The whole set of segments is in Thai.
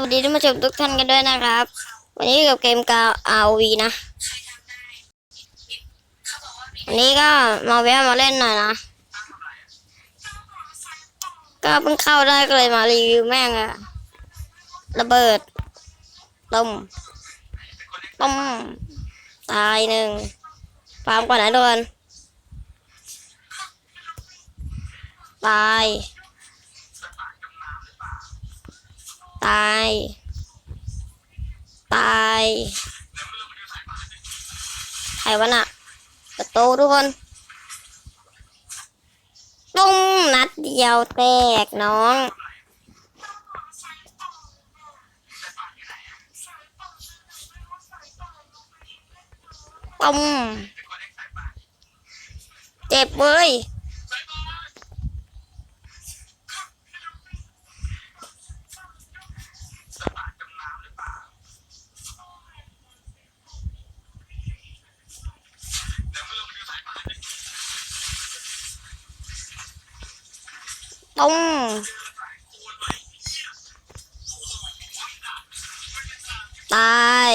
วัสดีท่านผู้ชมทุกท่านกันด้วยนะครับ วันนี้กับเกมกา RV นะวันนี้ก็มาแวะมาเล่นหน่อยนะ ก็เพิ่งเข้าได้ก็เลยมารีวิวแม่งอะระเบิดต้มต้มตายหนึ่งฟาร์มก่อนนะโดนตาย ตาย ตาย ใครวะน่ะประตูทุกคนตุ้มนัดเดียวแตกน้อง ตุ้มเจ็บเว้ย ตุ้มตาย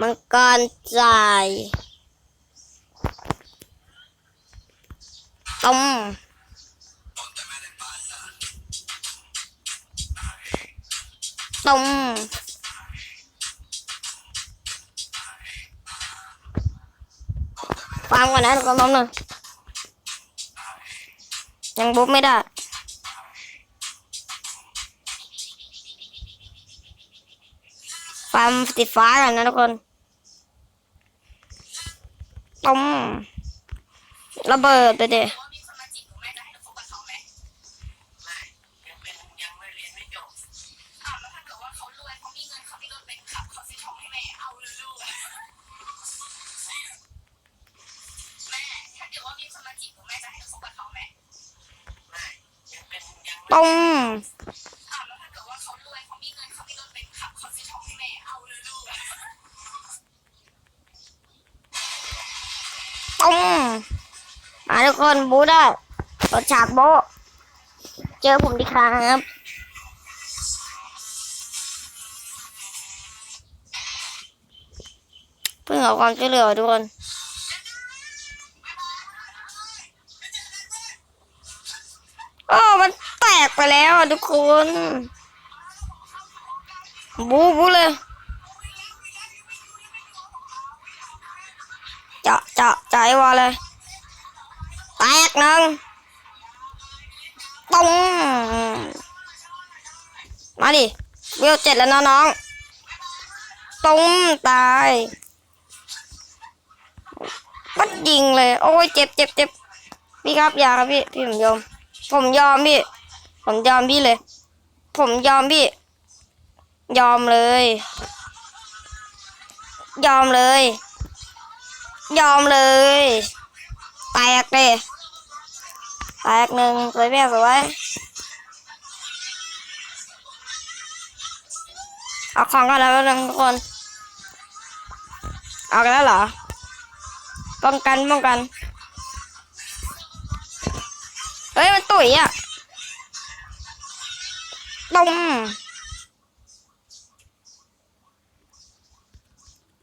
มังกรจ่ายต้มต้มฟังก่อนนะทุกคนน้องหนึ่งยั ยังบุ๊กไม่ได้ฟาร์มติดฟ้ากันนะทุกคนต้มระเบิดไปเด้อ ตรงินเขามีรถเป็นขับเขาซื้อทองให้แม่เอาเลยลูกต้มมาทุกคนบูได้รถฉากโบเจอผมดีครับเพิ่งเอความช่วยเหลือทุกคนโอ้มัน กไปแล้วทุกคน บูบูเลย เจาะเจาะใจวอเลย แตกหนึ่งตุ้งมาดิเวลเจ็ดแล้วน้องตุ้มตายปัดยิงเลย โอ้ยเจ็บเจ็บเจ็บพี่ครับ อยาครับพี่ พี่ผมยอม ผมยอมพี่ ผมยอมพี่เลย ผมยอมพี่ ยอมเลย ยอมเลย ยอมเลย แตกเลยแตกหนึ่งสวยแม่สวยเอาของกันแล้วนึงทุกคน เอากันแล้วเหรอ ป้องกันป้องกัน เฮ้ย มันตุ๋ยอะ ตุ้ม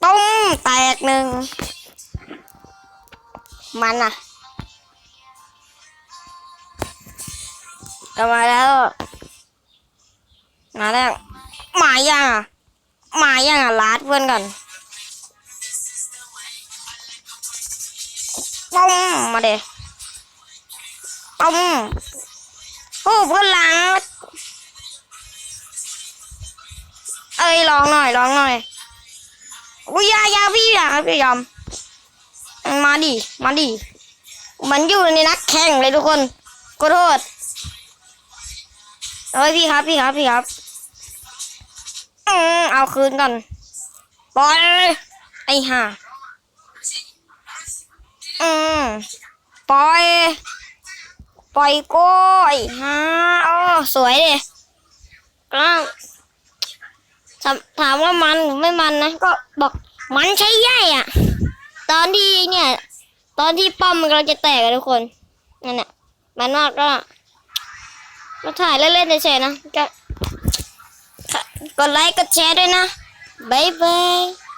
ตุ้มแตกหนึ่ง มันอะก็มาแล้ว มาแล้ว มายังอะ มายังอะลาดเพื่อนกันต้มมาเดต้มโอ้เพื่อนหลัง เอ้ยลองหน่อยลองหน่อยอุ้ยยายาพี่อยากพี่ยอมมาดิมาดิมันอยู่ในนักแข่งเลยทุกคนขอโทษเฮ้ยพี่ครับพี่ครับพี่ครับอืมเอาคืนก่อนปล่อยไอ้ห่าอืมปล่อยปล่อยก้อ้ห่าโอ้สวยดิก็ ถามถามว่ามันหรือไม่มันนะก็บอกมันใช่ย่ายอะ ตอนที่เนี่ย ตอนที่ป้อมมันกำลังจะแตกอะทุกคนนั่นแหละมันว่าก็มาถ่ายเล่นๆเฉยๆนะก็กดไลค์กดแชร์ด้วยนะบ๊ายบาย